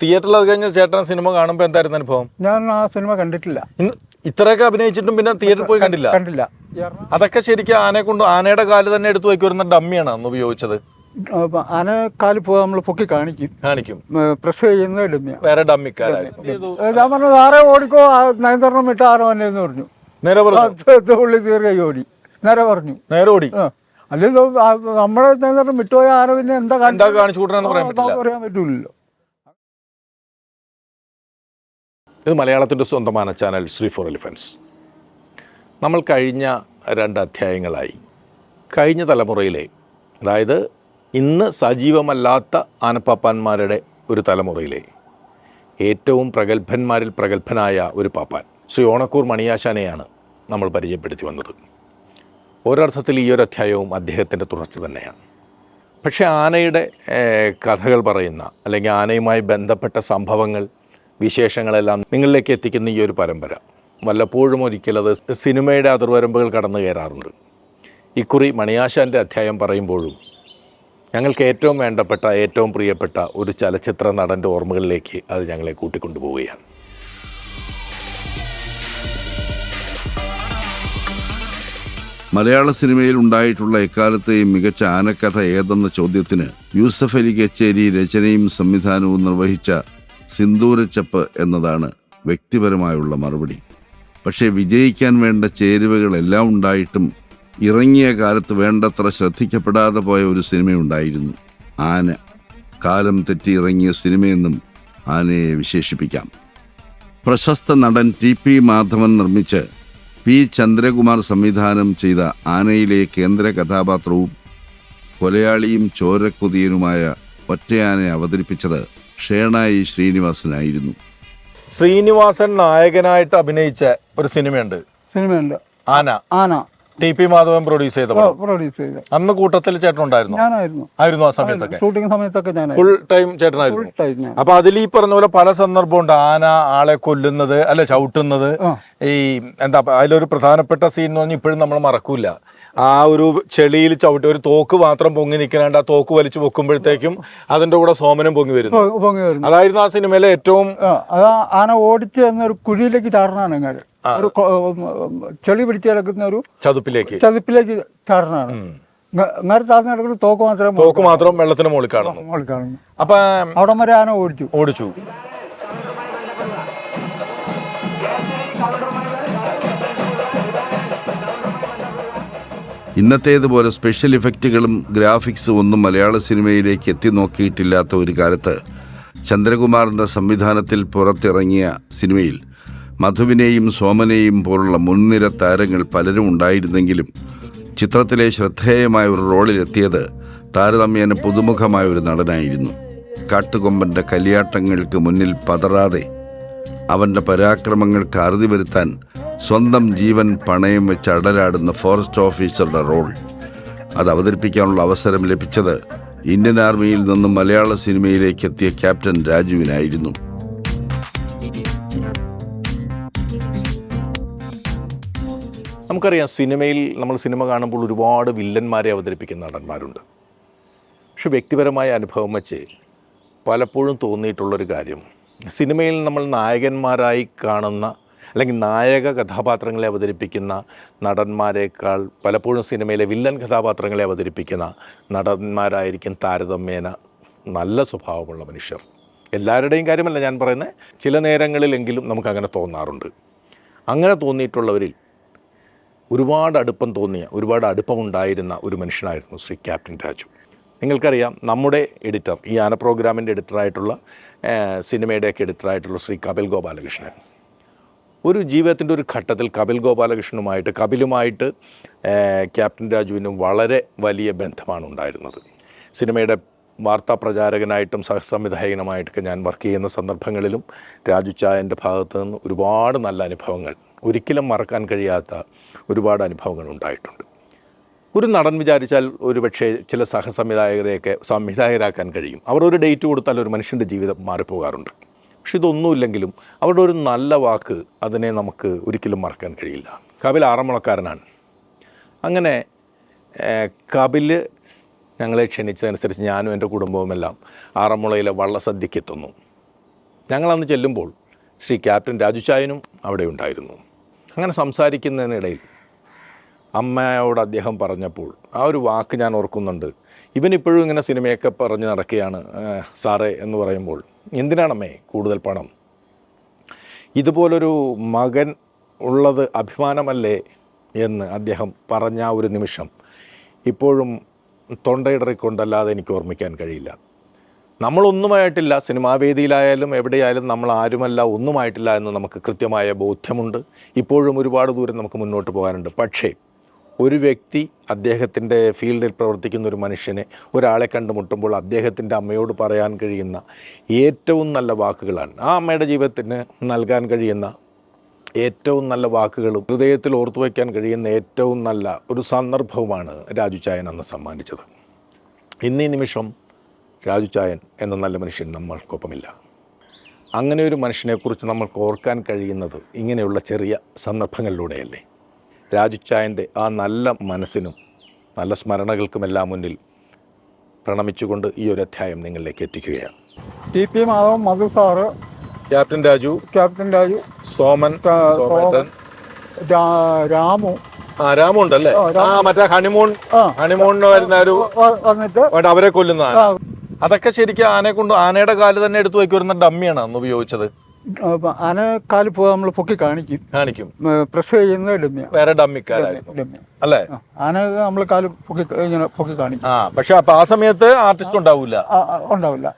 തിയേറ്ററിൽ അത് കഴിഞ്ഞ ചേട്ടൻ സിനിമ കാണുമ്പോൾ എന്തായിരുന്നു അനുഭവം? ഞാൻ ആ സിനിമ കണ്ടിട്ടില്ല. ഇത്രയൊക്കെ അഭിനയിച്ചിട്ടും പിന്നെ തിയേറ്ററിൽ പോയി കണ്ടില്ല? കണ്ടില്ല. അതൊക്കെ ശരിക്കും ആനയെ കൊണ്ട് ആനയുടെ കാൽ തന്നെ എടുത്തു വയ്ക്കുന്ന ഡമ്മിയാണ് അന്ന് ഉപയോഗിച്ചത്. ആനക്കാൽ പോയി നമ്മൾ പൊക്കി കാണിക്കും. കാണിക്കും. പ്രസ് ചെയ്യുന്ന ഡമ്മിയ. വേറെ ഡമ്മിക്കാരായിരുന്നു. ഞാൻ പറഞ്ഞു ആരെ ഓടിക്കോ? ആ നയന്ത്രണം വിട്ട് ആരോ എന്നെ എന്ന് പറഞ്ഞു. നേരെ പറഞ്ഞു. തീർക്കൈ ഓടി. നേരെ പറഞ്ഞു. നേരെ ഓടി. അല്ലെങ്കിൽ നമ്മളെ നയന്ത്രണം വിട്ടുപോയ ആരോ പിന്നെ എന്താ കാണിച്ചു കൂട്ടണെന്ന് പറയാൻ പറ്റില്ല. പറയാൻ പറ്റൂലല്ലോ. ഇത് മലയാളത്തിന്റെ സ്വന്തமான ചാനൽ ശ്രീ ഫോർ എലിഫൻസ്. നമ്മൾ കഴിഞ്ഞ രണ്ട് അധ്യായങ്ങളായി. കഴിഞ്ഞ തലമുറയിലെ അതായത് ഇന്ന് സജീവമല്ലാത്ത ആനപ്പാപ്പാന്മാരുടെ ഒരു തലമുറയിലെ ഏറ്റവും പ്രഗത്ഭന്മാരിൽ പ്രഗത്ഭനായ ഒരു പാപ്പാൻ ശ്രീ ഓണക്കൂർ മണിയാശാനെയാണ് നമ്മൾ പരിചയപ്പെടുത്തി വന്നത്. ഒരർത്ഥത്തിൽ ഈ ഒരു അധ്യായവും അദ്ദേഹത്തിന്റെ തുടർച്ച തന്നെയാണ്. പക്ഷേ ആനയുടെ കഥകൾ പറയുന്ന അല്ലെങ്കിൽ ആനയുമായി ബന്ധപ്പെട്ട സംഭവങ്ങൾ വിശേഷങ്ങളെല്ലാം നിങ്ങളിലേക്ക് എത്തിക്കുന്ന ഈ ഒരു പരമ്പര. വല്ലപ്പോഴും ഒരിക്കലത് സിനിമയുടെ അതിർവരമ്പുകൾ കടന്നു കയറാറുണ്ട്. ഇക്കുറി മണിയാശാന്റെ അധ്യായം പറയുമ്പോഴും ഞങ്ങൾക്ക് ഏറ്റവും വേണ്ടപ്പെട്ട ഏറ്റവും പ്രിയപ്പെട്ട ഒരു ചലച്ചിത്ര നടന്റെ ഓർമ്മകളിലേക്ക് അത് ഞങ്ങളെ കൂട്ടിക്കൊണ്ടുപോവുകയാണ്. മലയാള സിനിമയിൽ ഉണ്ടായിട്ടുള്ള എക്കാലത്തെയും മികച്ച ആനക്കഥ ഏതെന്ന ചോദ്യത്തിന് യൂസഫ് അലി കച്ചേരി രചനയും സംവിധാനവും നിർവഹിച്ച സിന്ദൂരച്ചപ്പ് എന്നതാണ് വ്യക്തിപരമായുള്ള മറുപടി. പക്ഷേ വിജയിക്കാൻ വേണ്ട ചേരുവകളെല്ലാം ഉണ്ടായിട്ടും ഇറങ്ങിയ കാലത്ത് വേണ്ടത്ര ശ്രദ്ധിക്കപ്പെടാതെ പോയ ഒരു സിനിമയുണ്ടായിരുന്നു ആന. കാലം തെറ്റി ഇറങ്ങിയ സിനിമയെന്നും ആനയെ വിശേഷിപ്പിക്കാം. പ്രശസ്ത നടൻ ടി പി മാധവൻ നിർമ്മിച്ച് പി ചന്ദ്രകുമാർ സംവിധാനം ചെയ്ത ആനയിലെ കേന്ദ്ര കഥാപാത്രവും കൊലയാളിയും ചോരക്കൊതിയനുമായ ഒറ്റയാനെ അവതരിപ്പിച്ചത് ഷേണായി ശ്രീനിവാസനായിരുന്നു. ശ്രീനിവാസൻ നായകനായിട്ട് അഭിനയിച്ച ഒരു സിനിമയുണ്ട്. സിനിമയുണ്ട്. ആന. ആന. ടി പി മാധവൻ പ്രൊഡ്യൂസ് ചെയ്ത പ്രൊഡ്യൂസ് ചെയ്ത. അന്ന് കൂട്ടത്തിൽ ചേട്ടൻ ഉണ്ടായിരുന്നു? ഞാനായിരുന്നു. ആയിരുന്നു ആ സമയത്തൊക്കെ. ഷൂട്ടിംഗ് സമയത്തൊക്കെ ഞാൻ ഫുൾ ടൈം ചേട്ടനായിരുന്നു. അപ്പൊ അതിൽ ഈ പറഞ്ഞ പോലെ പല സന്ദർഭമുണ്ട്. ആന ആളെ കൊല്ലുന്നത് അല്ലെ ചവിട്ടുന്നത്. ഈ എന്താ അതിലൊരു പ്രധാനപ്പെട്ട സീൻ എന്ന് പറഞ്ഞാൽ ഇപ്പോഴും നമ്മൾ മറക്കൂല. ആ ഒരു ചെളിയിൽ ചവിട്ടി ഒരു തോക്ക് മാത്രം പൊങ്ങി നിൽക്കുന്നുണ്ട്. ആ തോക്ക് വലിച്ചു പൊക്കുമ്പോഴത്തേക്കും അതിന്റെ കൂടെ സോമനും പൊങ്ങി വരുന്നു. പൊങ്ങി വരുന്നു. അതായിരുന്നു ആ സിനിമയിലെ ഏറ്റവും അത് ആന ഓടിച്ച് എന്നൊരു കുഴിയിലേക്ക് ചാടണാണ് ഇങ്ങനെ. ഒരു ചെളി പിടിച്ച് കിടക്കുന്ന ഒരു ചതുപ്പിലേക്ക്. ചതുപ്പിലേക്ക് ചാടണാണ് കിടക്കുന്ന തോക്ക് മാത്രം തോക്ക് മാത്രം വെള്ളത്തിന് മുകളിൽ കാണുന്നു. മുകളിൽ കാണുന്നു. അപ്പൊ അവിടെ വരെ ആന ഓടിച്ചു. ഓടിച്ചു. ഇന്നത്തേതുപോലെ സ്പെഷ്യൽ ഇഫക്റ്റുകളും ഗ്രാഫിക്സും ഒന്നും മലയാള സിനിമയിലേക്ക് എത്തി നോക്കിയിട്ടില്ലാത്ത ഒരു കാലത്ത് ചന്ദ്രകുമാറിന്റെ സംവിധാനത്തിൽ പുറത്തിറങ്ങിയ സിനിമയിൽ മധുവിനെയും സോമനെയും പോലുള്ള മുൻനിര താരങ്ങൾ പലരും ഉണ്ടായിരുന്നെങ്കിലും ചിത്രത്തിലെ ശ്രദ്ധേയമായ ഒരു റോളിലെത്തിയത് താരതമ്യേന പുതുമുഖമായ ഒരു നടനായിരുന്നു. കാട്ടുകൊമ്പന്റെ കലിയാട്ടങ്ങൾക്ക് മുന്നിൽ പതറാതെ അവന്റെ പരാക്രമങ്ങൾക്ക് അറുതി വരുത്താൻ സ്വന്തം ജീവൻ പണയം വെച്ച് അടരാടുന്ന ഫോറസ്റ്റ് ഓഫീസറുടെ റോൾ അത് അവതരിപ്പിക്കാനുള്ള അവസരം ലഭിച്ചത് ഇന്ത്യൻ ആർമിയിൽ നിന്നും മലയാള സിനിമയിലേക്ക് എത്തിയ ക്യാപ്റ്റൻ രാജുവിനായിരുന്നു. നമുക്കറിയാം സിനിമയിൽ നമ്മൾ സിനിമ കാണുമ്പോൾ ഒരുപാട് വില്ലന്മാരെ അവതരിപ്പിക്കുന്ന നടന്മാരുണ്ട്. പക്ഷെ വ്യക്തിപരമായ അനുഭവം വെച്ച് പലപ്പോഴും തോന്നിയിട്ടുള്ളൊരു കാര്യം സിനിമയിൽ നമ്മൾ നായകന്മാരായി കാണുന്ന അല്ലെങ്കിൽ നായക കഥാപാത്രങ്ങളെ അവതരിപ്പിക്കുന്ന നടന്മാരെക്കാൾ പലപ്പോഴും സിനിമയിലെ വില്ലൻ കഥാപാത്രങ്ങളെ അവതരിപ്പിക്കുന്ന നടന്മാരായിരിക്കും താരതമ്യേന നല്ല സ്വഭാവമുള്ള മനുഷ്യർ. എല്ലാവരുടെയും കാര്യമല്ല ഞാൻ പറയുന്നത് ചില നേരങ്ങളിലെങ്കിലും നമുക്കങ്ങനെ തോന്നാറുണ്ട്. അങ്ങനെ തോന്നിയിട്ടുള്ളവരിൽ ഒരുപാട് അടുപ്പം തോന്നിയ ഒരുപാട് അടുപ്പമുണ്ടായിരുന്ന ഒരു മനുഷ്യനായിരുന്നു ശ്രീ ക്യാപ്റ്റൻ രാജു. നിങ്ങൾക്കറിയാം നമ്മുടെ എഡിറ്റർ ഈ ആന പ്രോഗ്രാമിന്റെ എഡിറ്ററായിട്ടുള്ള സിനിമയുടെയൊക്കെ എഡിറ്ററായിട്ടുള്ള ശ്രീ കപിൽ ഗോപാലകൃഷ്ണൻ. ഒരു ജീവിതത്തിന്റെ ഒരു ഘട്ടത്തിൽ കപിൽ ഗോപാലകൃഷ്ണനുമായിട്ട് കപിലുമായിട്ട് ക്യാപ്റ്റൻ രാജുവിനും വളരെ വലിയ ബന്ധമാണ് ഉണ്ടായിരുന്നത്. സിനിമയുടെ വാർത്താ പ്രചാരകനായിട്ടും സഹസംവിധായകനുമായിട്ടൊക്കെ ഞാൻ വർക്ക് ചെയ്യുന്ന സന്ദർഭങ്ങളിലും രാജു ചായന്റെ ഭാഗത്തു നിന്ന് ഒരുപാട് നല്ല അനുഭവങ്ങൾ ഒരിക്കലും മറക്കാൻ കഴിയാത്ത ഒരുപാട് അനുഭവങ്ങൾ ഉണ്ടായിട്ടുണ്ട്. ഒരു നടൻ വിചാരിച്ചാൽ ഒരു പക്ഷേ ചില സഹസംവിധായകരെയൊക്കെ സംവിധായകരാക്കാൻ കഴിയും. അവർ ഒരു ഡേറ്റ് കൊടുത്താൽ ഒരു മനുഷ്യന്റെ ജീവിതം മാറിപ്പോകാറുണ്ട്. പക്ഷെ ഇതൊന്നുമില്ലെങ്കിലും അവരുടെ ഒരു നല്ല വാക്ക് അതിനെ നമുക്ക് ഒരിക്കലും മറക്കാൻ കഴിയില്ല. കപിൽ ആറന്മുളക്കാരനാണ്. അങ്ങനെ കപിൽ ഞങ്ങളെ ക്ഷണിച്ചതനുസരിച്ച് ഞാനും എന്റെ കുടുംബവുമെല്ലാം ആറന്മുളയിലെ വള്ളസദ്യക്ക് എത്തുന്നു ഞങ്ങളന്ന് ചെല്ലുമ്പോൾ ശ്രീ ക്യാപ്റ്റൻ രാജുചായനും അവിടെ ഉണ്ടായിരുന്നു. അങ്ങനെ സംസാരിക്കുന്നതിനിടയിൽ അമ്മയോട് അദ്ദേഹം പറഞ്ഞപ്പോൾ ആ ഒരു വാക്ക് ഞാൻ ഓർക്കുന്നുണ്ട്. ഇവനിപ്പോഴും ഇങ്ങനെ സിനിമയൊക്കെ പറഞ്ഞ് നടക്കുകയാണ് സാറേ എന്ന് പറയുമ്പോൾ. എന്തിനാണമ്മേ കൂടുതൽ പണം? ഇതുപോലൊരു മകൻ ഉള്ളത് അഭിമാനമല്ലേ എന്ന് അദ്ദേഹം പറഞ്ഞ ഒരു നിമിഷം ഇപ്പോഴും തൊണ്ടയിടറിക്കൊണ്ടല്ലാതെ എനിക്ക് ഓർമ്മിക്കാൻ കഴിയില്ല. നമ്മളൊന്നുമായിട്ടില്ല സിനിമാവേദിയിലായാലും എവിടെയായാലും നമ്മൾ ആരുമല്ല ഒന്നുമായിട്ടില്ല എന്ന് നമുക്ക് കൃത്യമായ ബോധ്യമുണ്ട്. ഇപ്പോഴും ഒരുപാട് ദൂരം നമുക്ക് മുന്നോട്ട് പോകാനുണ്ട്. പക്ഷേ ഒരു വ്യക്തി അദ്ദേഹത്തിന്റെ ഫീൽഡിൽ പ്രവർത്തിക്കുന്ന ഒരു മനുഷ്യനെ ഒരാളെ കണ്ടുമുട്ടുമ്പോൾ അദ്ദേഹത്തിന്റെ അമ്മയോട് പറയാൻ കഴിയുന്ന ഏറ്റവും നല്ല വാക്കുകളാണ്. ആ അമ്മയുടെ ജീവിതത്തിന് നൽകാൻ കഴിയുന്ന ഏറ്റവും നല്ല വാക്കുകളും ഹൃദയത്തിൽ ഓർത്തു വയ്ക്കാൻ കഴിയുന്ന ഏറ്റവും നല്ല ഒരു സന്ദർഭവുമാണ് രാജു ചായൻ അന്ന് സമ്മാനിച്ചത്. ഇന്നീ നിമിഷം രാജു ചായൻ എന്ന നല്ല മനുഷ്യൻ നമ്മൾക്കൊപ്പമില്ല. അങ്ങനെ ഒരു മനുഷ്യനെക്കുറിച്ച് നമ്മൾക്ക് ഓർക്കാൻ കഴിയുന്നത് ഇങ്ങനെയുള്ള ചെറിയ സന്ദർഭങ്ങളിലൂടെയല്ലേ? രാജു ചായന്റെ ആ നല്ല മനസ്സിനും നല്ല സ്മരണകൾക്കുമെല്ലാം മുന്നിൽ പ്രണമിച്ചുകൊണ്ട് ഈ ഒരു അധ്യായം നിങ്ങളിലേക്ക് എത്തിക്കുകയാണ്. T P Madhavan Madhu sir captain Raju captain Raju Soman ക- സോമേട്ടൻ. രാ- രാമു. ആ രാമു. ആ മറ്റേ ഹണിമൂൺ ആ. ഹണിമൂണിന് വരുന്ന ഒരു വ- വന്നിട്ട് വേണ്ട, അവരെ കൊല്ലുന്ന ആന. ആ, അതൊക്കെ ശരിക്കും ആനയെ കൊണ്ട് ആനയുടെ കാൽ തന്നെ എടുത്തു വയ്ക്കുന്ന ഡമ്മിയാണ് അന്ന് ഉപയോഗിച്ചത്. ആന കാൽ പോയി നമ്മൾ പൊക്കി കാണിക്കും. കാണിക്കും. പ്രസ് ചെയ്യുന്ന ഡമ്മിയ. വേറെ ഡമ്മിക്കാരായിരുന്നു. അല്ലേ? ആന നമ്മൾ കാൽ പൊക്കി ഇങ്ങനെ പൊക്കി കാണിക്കും. ആ പക്ഷെ ആ സമയത്ത് ആർട്ടിസ്റ്റ് ഉണ്ടാവൂല. ആ, ആ, ഉണ്ടാവില്ല.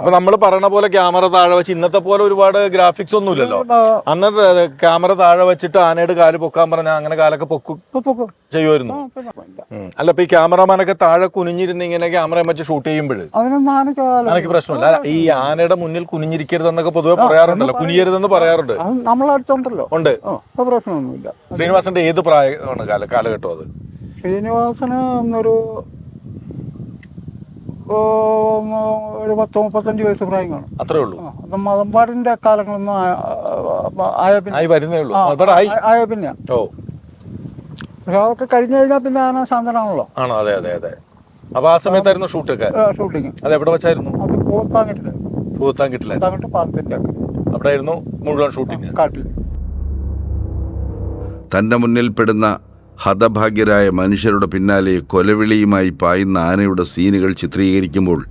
അപ്പൊ നമ്മൾ പറയണ പോലെ ക്യാമറ താഴെ വെച്ച് ഇന്നത്തെ പോലെ ഒരുപാട് ഗ്രാഫിക്സ് ഒന്നും ഇല്ലല്ലോ. അന്നത്തെ ക്യാമറ താഴെ വെച്ചിട്ട് ആനയുടെ കാൽ പൊക്കാൻ പറഞ്ഞാൽ അങ്ങനെ കാലൊക്കെ പൊക്കു. ചെയ്യുമായിരുന്നു. അല്ല ഇപ്പൊ ഈ ക്യാമറമാനൊക്കെ താഴെ കുനിഞ്ഞിരുന്ന് ഇങ്ങനെ ക്യാമറ വെച്ച് ഷൂട്ട് ചെയ്യുമ്പോൾ ആനയ്ക്ക് പ്രശ്നമില്ല. ഈ ആനയുടെ മുന്നിൽ കുനിഞ്ഞിരിക്കരുതെന്നൊക്കെ പൊതുവെ പറയാറുണ്ടല്ലോ. കുനിയരുതെന്ന് പറയാറുണ്ട്. നമ്മളടുത്തുണ്ടല്ലോ ഉണ്ട്. പ്രശ്നമൊന്നുമില്ല. ശ്രീനിവാസന്റെ ഏത് പ്രായമാണ് കാല കാലഘട്ടം അത്? ശ്രീനിവാസന് ഒരു പത്ത് മുപ്പത്തഞ്ച് വയസ്സ് പ്രായം കാണും അത്രേ ഉള്ളൂ. മതമ്പാടിന്റെ കാലങ്ങളൊന്നും ആയ പിന്നെ ആയി പിന്നെ അതൊക്കെ കഴിഞ്ഞു കഴിഞ്ഞാൽ പിന്നെ ആന ശാന്തനാണല്ലോ. ആണോ? അതെ അതെ അതെ. അപ്പൊ ആ സമയത്തായിരുന്നു ഷൂട്ടൊക്കെ? ഷൂട്ടിങ്. അത് എവിടെ വെച്ചായിരുന്നു? അത് അവിടെ ആയിരുന്നു മുഴുവൻ ഷൂട്ടിങ്. കാട്ടിൽ മുന്നിൽ മുന്നിൽപ്പെടുന്ന ഹതഭാഗ്യരായ മനുഷ്യരുടെ പിന്നാലെ കൊലവിളിയുമായി പായുന്ന ആനയുടെ സീനുകൾ ചിത്രീകരിക്കുമ്പോൾ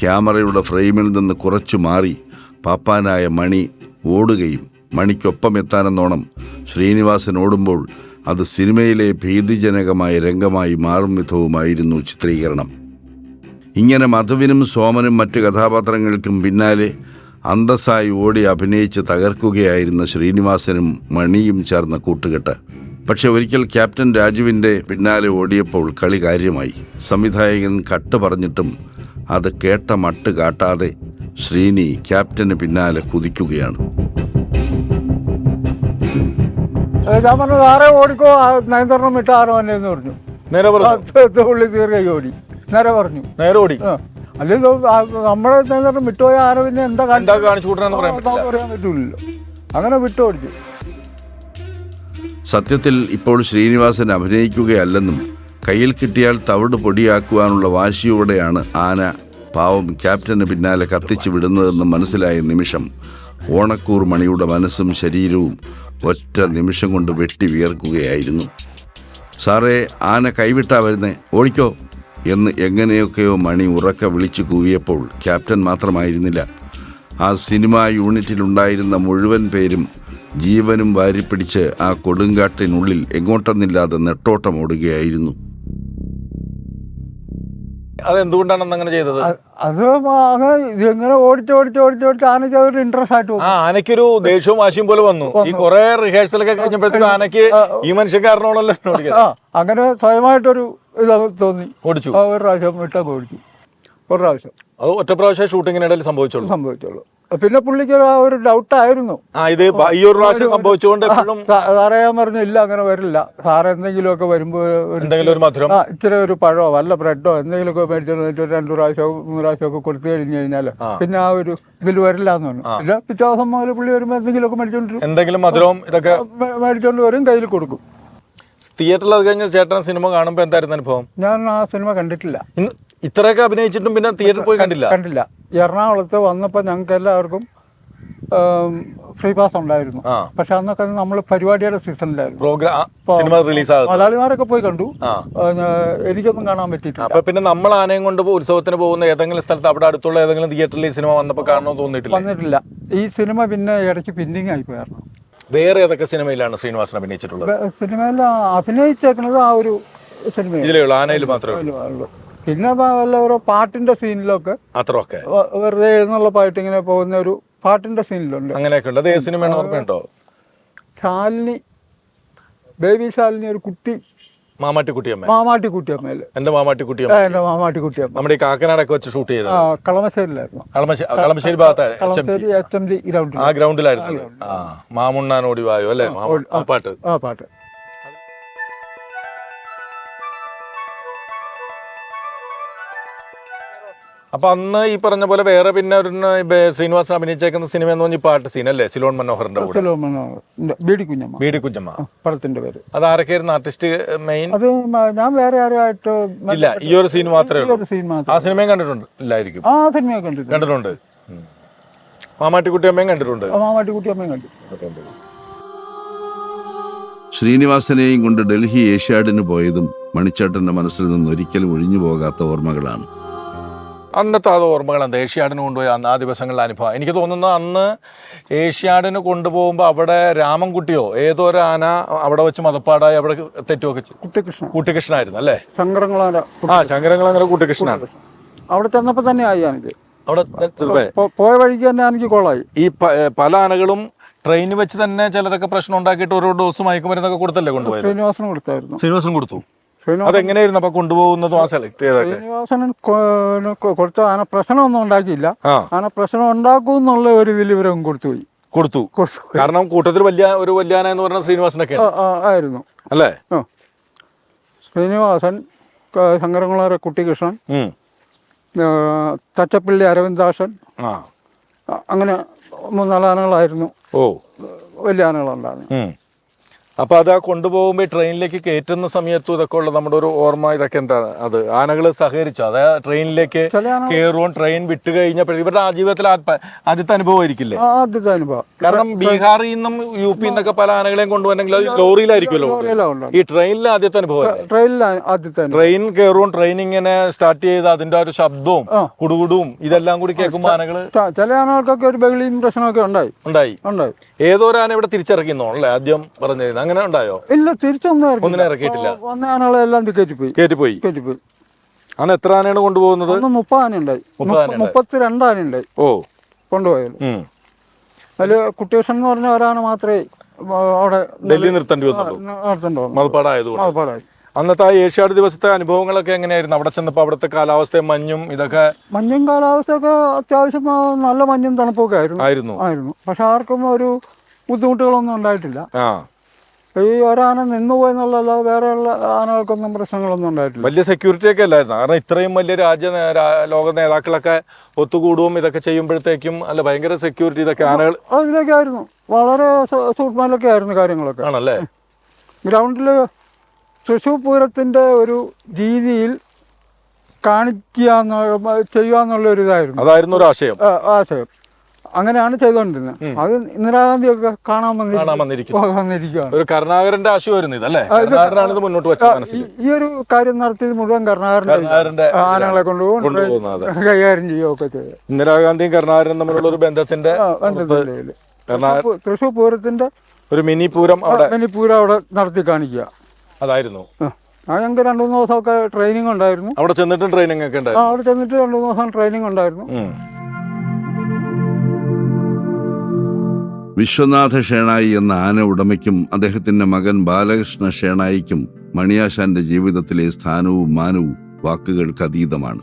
ക്യാമറയുടെ ഫ്രെയിമിൽ നിന്ന് കുറച്ചു മാറി പാപ്പാനായ മണി ഓടുകയും മണിക്കൊപ്പം എത്താനെന്നോണം ശ്രീനിവാസൻ ഓടുമ്പോൾ അത് സിനിമയിലെ ഭീതിജനകമായ രംഗമായി മാറും വിധവുമായിരുന്നു ചിത്രീകരണം. ഇങ്ങനെ മധുവിനും സോമനും മറ്റ് കഥാപാത്രങ്ങൾക്കും പിന്നാലെ അന്തസ്സായി ഓടി അഭിനയിച്ച് തകർക്കുകയായിരുന്ന ശ്രീനിവാസനും മണിയും ചേർന്ന കൂട്ടുകെട്ട്. പക്ഷെ ഒരിക്കൽ ക്യാപ്റ്റൻ രാജുവിന്റെ പിന്നാലെ ഓടിയപ്പോൾ കളി കാര്യമായി. സംവിധായകൻ കട്ട് പറഞ്ഞിട്ടും അത് കേട്ട മട്ട് കാട്ടാതെ ശ്രീനി ക്യാപ്റ്റന് പിന്നാലെ കുതിക്കുകയാണ്. ഞാൻ പറഞ്ഞു ആരെ ഓടിക്കോ? നയൻതരണം വിട്ട് ആരോ എന്നെ എന്ന് പറഞ്ഞു. നേരെ പറഞ്ഞു. ആ, തുള്ളി തീർക്കൈ ഓടി. നേരെ പറഞ്ഞു. നേരെ ഓടി. അല്ലെങ്കിൽ നമ്മുടെ നയൻതരണം വിട്ടുപോയ ആരോ പിന്നെ എന്താ? കാണിച്ചു പറയാൻ ആ, പറ്റില്ല. പറയാൻ പറ്റൂലല്ലോ. അങ്ങനെ വിട്ടു ഓടിച്ചു സത്യത്തിൽ ഇപ്പോൾ ശ്രീനിവാസൻ അഭിനയിക്കുകയല്ലെന്നും കയ്യിൽ കിട്ടിയാൽ തവിട് പൊടിയാക്കുവാനുള്ള വാശിയോടെയാണ് ആന പാവം ക്യാപ്റ്റന് പിന്നാലെ കത്തിച്ചു വിടുന്നതെന്ന് മനസ്സിലായ നിമിഷം ഓണക്കൂർ മണിയുടെ മനസ്സും ശരീരവും ഒറ്റ നിമിഷം കൊണ്ട് വെട്ടി വിയർക്കുകയായിരുന്നു. സാറേ ആന കൈവിട്ടാ വരുന്നേ ഓടിക്കോ എന്ന് എങ്ങനെയൊക്കെയോ മണി ഉറക്ക വിളിച്ചു കൂവിയപ്പോൾ ക്യാപ്റ്റൻ മാത്രമായിരുന്നില്ല. ആ സിനിമാ യൂണിറ്റിലുണ്ടായിരുന്ന മുഴുവൻ പേരും ജീവനും വാരിപ്പിടിച്ച് ആ കൊടുങ്കാട്ടിനുള്ളിൽ എങ്ങോട്ടെന്നില്ലാതെ നെട്ടോട്ടം ഓടുകയായിരുന്നു. അത് എന്തുകൊണ്ടാണ് അങ്ങനെ ചെയ്തത്? അത് ഇതെങ്ങനെ അങ്ങനെ ഓടിച്ച് ഓടിച്ച് ഓടിച്ച് ഓടിച്ച് ആനയ്ക്ക് അതൊരു ഇൻട്രസ്റ്റ് ആയിട്ട് ആ ആനയ്ക്കൊരു ദേഷ്യവും വാശിയും പോലെ വന്നു. ഈ കുറെ റിഹേഴ്സലൊക്കെ കഴിഞ്ഞപ്പോഴത്തേക്കും ആനയ്ക്ക് ഈ. ആ അങ്ങനെ സ്വയമായിട്ടൊരു ഇത് തോന്നി. ഓടിച്ചു. ഒരു പ്രാവശ്യം വിട്ടൊക്കെ ഓടിച്ചു. ഒരു പ്രാവശ്യം. അത് ഒറ്റ പ്രാവശ്യം ഷൂട്ടിങ്ങിനിടയിൽ സംഭവിച്ചുള്ളൂ. സംഭവിച്ചുള്ളൂ. പിന്നെ പുള്ളിക്ക് ആ ഒരു ഡൗട്ടായിരുന്നു. ആ ഇത് ഈ ഒരു പ്രാവശ്യം സംഭവിച്ചുകൊണ്ട് സാറേ ഞാൻ പറഞ്ഞു ഇല്ല അങ്ങനെ വരില്ല. സാറ് എന്തെങ്കിലുമൊക്കെ വരുമ്പോൾ എന്തെങ്കിലും ഒരു മധുരം. ആ ഇച്ചിരി ഒരു പഴമോ വല്ല ബ്രെഡോ എന്തെങ്കിലുമൊക്കെ ഒരു രണ്ടു പ്രാവശ്യമോ മൂന്ന് പ്രാവശ്യമോ ഒക്കെ കൊടുത്തു കഴിഞ്ഞു കഴിഞ്ഞാൽ പിന്നെ ആ ഒരു ഇതിൽ വരില്ല എന്ന് പറഞ്ഞു. പിന്നെ പിറ്റേ ദിവസം മുതൽ പുള്ളി വരുമ്പോൾ എന്തെങ്കിലുമൊക്കെ മേടിച്ചോണ്ട് എന്തെങ്കിലും മധുരവും ഇതൊക്കെ മേടിച്ചോണ്ട് വരും കയ്യിൽ കൊടുക്കും. തിയേറ്ററിൽ അത് കഴിഞ്ഞ ചേട്ടൻ സിനിമ കാണുമ്പോൾ എന്തായിരുന്നു അനുഭവം? ഞാൻ ആ സിനിമ കണ്ടിട്ടില്ല. ഇത്രയൊക്കെ അഭിനയിച്ചിട്ടും പിന്നെ തിയേറ്ററിൽ പോയി കണ്ടില്ല. കണ്ടില്ല. എറണാകുളത്ത് വന്നപ്പോൾ ഞങ്ങൾക്ക് എല്ലാവർക്കും ഫ്രീ പാസ് ഉണ്ടായിരുന്നു. പക്ഷെ അന്നൊക്കെ നമ്മൾ പരിപാടിയുടെ സീസണിലായിരുന്നു. സിനിമ മലയാളിമാരൊക്കെ പോയി കണ്ടു. എനിക്കൊന്നും കാണാൻ പറ്റിയിട്ടില്ല. അപ്പൊ പിന്നെ നമ്മൾ ആനയും കൊണ്ട് ഉത്സവത്തിന് പോകുന്ന ഏതെങ്കിലും സ്ഥലത്ത് അവിടെ അടുത്തുള്ള ഏതെങ്കിലും തിയേറ്ററിൽ സിനിമ വന്നപ്പോൾ കാണണമെന്ന് തോന്നിയിട്ടില്ല? വന്നിട്ടില്ല. ഈ സിനിമ പിന്നെ ഇടയ്ക്ക് പിന്നിങ് ആയി പോയായിരുന്നു വേറെ ഏതൊക്കെ സിനിമയിലാണ് ശ്രീനിവാസൻ അഭിനയിച്ചിട്ടുള്ളത്? സിനിമയിൽ അഭിനയിച്ചേക്കുന്നത് ആ ഒരു ഉള്ളൂ. ആനയിൽ മാത്രമേ ഉള്ളൂ. പിന്നെ വല്ല ഓരോ പാട്ടിന്റെ സീനിലൊക്കെ അത്രയൊക്കെ. വെറുതെ എഴുന്നള്ളപ്പായിട്ട് ഇങ്ങനെ പോകുന്ന ഒരു പാട്ടിന്റെ സീനിലുണ്ട് അങ്ങനെയൊക്കെ ഉണ്ട്. അത് ഏത് സിനിമയാണ് ഓർമ്മയുണ്ടോ? ശാലിനി ബേബി ശാലിനി ഒരു കുട്ടി. മാമാട്ടിക്കുട്ടിയമ്മ. മാമാട്ടി കുട്ടിയമ്മയിൽ എന്റെ മാമാട്ടിക്കുട്ടിയമ്മ. എന്റെ മാമാട്ടി കുട്ടിയമ്മ നമ്മുടെ ഈ കാക്കനാടൊക്കെ വെച്ച് ഷൂട്ട് ചെയ്തത്. കളമശ്ശേരിയിലായിരുന്നു. കളമശ്ശേരി കളമശ്ശേരി ഭാഗത്ത് ആ ഗ്രൗണ്ടിലായിരുന്നു. മാമുണ്ണാൻ ഓടി വായോ അല്ലേ? ആ പാട്ട്. ആ പാട്ട്. അപ്പൊ അന്ന് ഈ പറഞ്ഞ പോലെ വേറെ പിന്നെ ഒരു ശ്രീനിവാസൻ അഭിനയിച്ചേക്കുന്ന സിനിമ എന്ന് പറഞ്ഞ പാട്ട് സീൻ അല്ലേ? സിലോൺ മനോഹറിന്റെ കൂടെ. ബീഡി കുഞ്ഞമ്മ. ബീഡി കുഞ്ഞമ്മ. പടത്തിന്റെ പേര്. അത് ആരൊക്കെയായിരുന്നു ആർട്ടിസ്റ്റ് മെയിൻ അത് ഞാൻ വേറെ ആരുമായിട്ട് ഇല്ല ഈ ഒരു സീൻ മാത്രമേ ഈ ഉള്ളൂ. ആ മാത്രം സിനിമയും കണ്ടിട്ടുണ്ട് ഇല്ലായിരിക്കും ആ സിനിമ കണ്ടിട്ടുണ്ട്. കണ്ടിട്ടുണ്ട്. മാമാട്ടിക്കുട്ടിയമ്മയും കണ്ടിട്ടുണ്ട്. ആ മാമാട്ടി കുട്ടിയമ്മയും ശ്രീനിവാസനെയും കൊണ്ട് ഡൽഹി ഏഷ്യാഡിന് പോയതും മണിച്ചേട്ടന്റെ മനസ്സിൽ നിന്ന് ഒരിക്കലും ഒഴിഞ്ഞു പോകാത്ത ഓർമ്മകളാണ്. അന്നത്തെ അത് ഓർമ്മകളാണ് ഏഷ്യാഡിന് കൊണ്ടുപോയി അന്ന് ആ ദിവസങ്ങളിലെ അനുഭവം. എനിക്ക് തോന്നുന്നത് അന്ന് ഏഷ്യാഡിന് കൊണ്ടുപോകുമ്പോൾ അവിടെ രാമൻകുട്ടിയോ ഏതോ ഒരു ആന അവിടെ വെച്ച് മതപ്പാടായി അവിടെ തെറ്റുമൊക്കെ. കുട്ടികൃഷ്ണൻ. കുട്ടികൃഷ്ണായിരുന്നു അല്ലേ? ശങ്കരങ്ങളാര ആ ശങ്കരങ്ങളങ്ങനെ കുട്ടികൃഷ്ണനാണ്. അവിടെ ചെന്നപ്പോ തന്നെ ആയി അവിടെ പോയ വഴിക്ക് തന്നെ എനിക്ക് കോളായി. ഈ പല ആനകളും ട്രെയിനിൽ വെച്ച് തന്നെ ചിലരൊക്കെ പ്രശ്നം ഉണ്ടാക്കിയിട്ട് ഓരോ ഡോസ് മയക്കുമരുന്നൊക്കെ കൊടുത്തല്ലേ കൊണ്ടുപോയത്? ശ്രീനിവാസനും കൊടുത്തായിരുന്നു. ശ്രീനിവാസനും കൊടുത്തു. അതെങ്ങനെയായിരുന്നു അപ്പൊ കൊണ്ടുപോകുന്നതും ആ സെലക്ട് ചെയ്തൊക്കെ കൊ- കൊടുത്ത ആന പ്രശ്നമൊന്നും ഉണ്ടാക്കിയില്ല. ആന പ്രശ്നം ഉണ്ടാക്കും എന്നുള്ള ഒരു ഇതിൽ ഇവരും കൊടുത്തുപോയി കൊടുത്തു. കാരണം കൂട്ടത്തിൽ വലിയ ഒരു വലിയ ആന എന്ന് പറഞ്ഞ ശ്രീനിവാസനൊക്കെ ആയിരുന്നു. അല്ലേ? ശ്രീനിവാസൻ ശങ്കരങ്ങളാര കുട്ടികൃഷ്ണൻ തച്ചപ്പള്ളി ആ, അങ്ങനെ മൂന്നാൽ ആനകളായിരുന്നു. ഓ. വലിയ ആനകളുണ്ടായിരുന്നു ഉം. അപ്പൊ അത് ആ കൊണ്ടുപോകുമ്പോൾ ട്രെയിനിലേക്ക് കയറ്റുന്ന സമയത്തും ഇതൊക്കെ ഉള്ള നമ്മുടെ ഒരു ഓർമ്മ ഇതൊക്കെ എന്താ അത്? ആനകൾ സഹകരിച്ചു. അത് ട്രെയിനിലേക്ക് കയറുവാൻ ട്രെയിൻ വിട്ടു കഴിഞ്ഞപ്പോൾ ഇവരുടെ ആ ജീവിതത്തിൽ ആദ്യത്തെ അനുഭവം ആയിരിക്കില്ലേ? ആദ്യത്തെ അനുഭവം. കാരണം ബീഹാറിൽ നിന്നും യു പി നിന്നൊക്കെ പല ആനകളെയും കൊണ്ടുവന്നെങ്കിൽ അത് ലോറിയിലായിരിക്കുമല്ലോ. ഈ ട്രെയിനിൽ ആദ്യത്തെ അനുഭവം ട്രെയിനിൽ ആദ്യത്തെ ട്രെയിൻ കയറും ട്രെയിൻ ഇങ്ങനെ സ്റ്റാർട്ട് ചെയ്ത് അതിന്റെ ഒരു ശബ്ദവും. കുടുകുടും ഇതെല്ലാം കൂടി കേൾക്കുമ്പോൾ ആനകൾ ചില ആനകൾക്കൊക്കെ ഒരു ബഹളിയും പ്രശ്നമൊക്കെ ഉണ്ടായി. ഉണ്ടായി. ഉണ്ടായി. ഏതോ ഒരു ആന ഇവിടെ തിരിച്ചിറക്കിന്നോ അല്ലേ? ആദ്യം പറഞ്ഞിരുന്നു. അങ്ങനെ ഉണ്ടായോ? ഇല്ല തിരിച്ചൊന്നും ഒന്നിനെ ഇറക്കിയിട്ടില്ല. വന്ന വന്ന കേറ്റി കയറ്റിപ്പോയി. കയറ്റിപ്പോയി? കയറ്റിപ്പോയി. അന്ന് എത്ര ആനയാണ് കൊണ്ടുപോകുന്നത്? അന്ന് മുപ്പത് ആന ഉണ്ടായി. മുപ്പത്തിരണ്ട് ആന ഉണ്ടായി ഓ. കൊണ്ടുപോയത്. അതിൽ അതിൽ കുട്ടികൃഷ്ണൻ എന്ന് പറഞ്ഞ ഒരാന മാത്രമേ അവിടെ ഡൽഹി നിർത്തേണ്ടി വന്നുള്ളൂ. അന്നത്തെ ആ ഏഷ്യാഡ് ദിവസത്തെ അനുഭവങ്ങളൊക്കെ എങ്ങനെയായിരുന്നു? അവിടെ ചെന്നപ്പോൾ അവിടുത്തെ കാലാവസ്ഥയും മഞ്ഞും ഇതൊക്കെ മഞ്ഞും കാലാവസ്ഥയൊക്കെ അത്യാവശ്യം നല്ല മഞ്ഞും തണുപ്പൊക്കെ ആയിരുന്നു. ആയിരുന്നു. ആയിരുന്നു. പക്ഷെ ആർക്കും ഒരു ബുദ്ധിമുട്ടുകളൊന്നും ഉണ്ടായിട്ടില്ല. ഈ ഒരാന നിന്നുപോയി എന്നുള്ളതല്ലാതെ വേറെയുള്ള ആനകൾക്കൊന്നും പ്രശ്നങ്ങളൊന്നും ഉണ്ടായിട്ടില്ല. വലിയ സെക്യൂരിറ്റി ഒക്കെ അല്ലായിരുന്നു. കാരണം ഇത്രയും വലിയ രാജ്യ ലോക നേതാക്കളൊക്കെ ഒത്തുകൂടുകയും ഇതൊക്കെ ചെയ്യുമ്പോഴത്തേക്കും അല്ല ഭയങ്കര സെക്യൂരിറ്റി ഇതൊക്കെ ആനകൾ അതിലൊക്കെ ആയിരുന്നു. വളരെ സൂക്ഷ്മയിലൊക്കെ ആയിരുന്നു കാര്യങ്ങളൊക്കെ. ആണല്ലേ? ഗ്രൗണ്ടിൽ തൃശ്ശൂർ പൂരത്തിന്റെ ഒരു രീതിയിൽ കാണിക്കുക ചെയ്യുക എന്നുള്ള ഒരു ഇതായിരുന്നു. അതായിരുന്നു ഒരു ആശയം. ആശയം. അങ്ങനെയാണ് ചെയ്തുകൊണ്ടിരുന്നത് അത് ഇന്ദിരാഗാന്ധിയൊക്കെ കാണാൻ വന്നിരിക്കുകയാണ് ഒരു കരുണാകരന്റെ ആശയമായിരുന്നു ഇതല്ലേ കരുണാകരനാണ് ഇത് മുന്നോട്ട് വെച്ചത് ഈ- ഒരു കാര്യം നടത്തിയത് മുഴുവൻ കരുണാകരന്റെ ആനകളെ കൊണ്ടുപോകും കൊണ്ടുപോകുന്നത്. കൈകാര്യം ചെയ്യുകയൊക്കെ ചെയ്തു. ഇന്ദിരാഗാന്ധിയും കരുണാകരനും തമ്മിലുള്ള ഒരു ബന്ധത്തിന്റെ തൃശൂർ പൂരത്തിന്റെ ഒരു മിനി പൂരം അവിടെ മിനി പൂരം അവിടെ നടത്തി കാണിക്കുക. അതായിരുന്നു. ഞങ്ങൾക്ക് രണ്ടു മൂന്ന് ദിവസമൊക്കെ ട്രെയിനിങ് ഉണ്ടായിരുന്നു. അവിടെ ചെന്നിട്ട് ട്രെയിനിങ് ഒക്കെ ഉണ്ടായിരുന്നു. അവിടെ ചെന്നിട്ട് രണ്ടു മൂന്ന് ദിവസം ട്രെയിനിങ് ഉണ്ടായിരുന്നു. വിശ്വനാഥ ഷേണായി എന്ന ആന ഉടമയ്ക്കും അദ്ദേഹത്തിന്റെ മകൻ ബാലകൃഷ്ണ ഷേണായിക്കും മണിയാശാന്റെ ജീവിതത്തിലെ സ്ഥാനവും മാനവും വാക്കുകൾക്ക് അതീതമാണ്.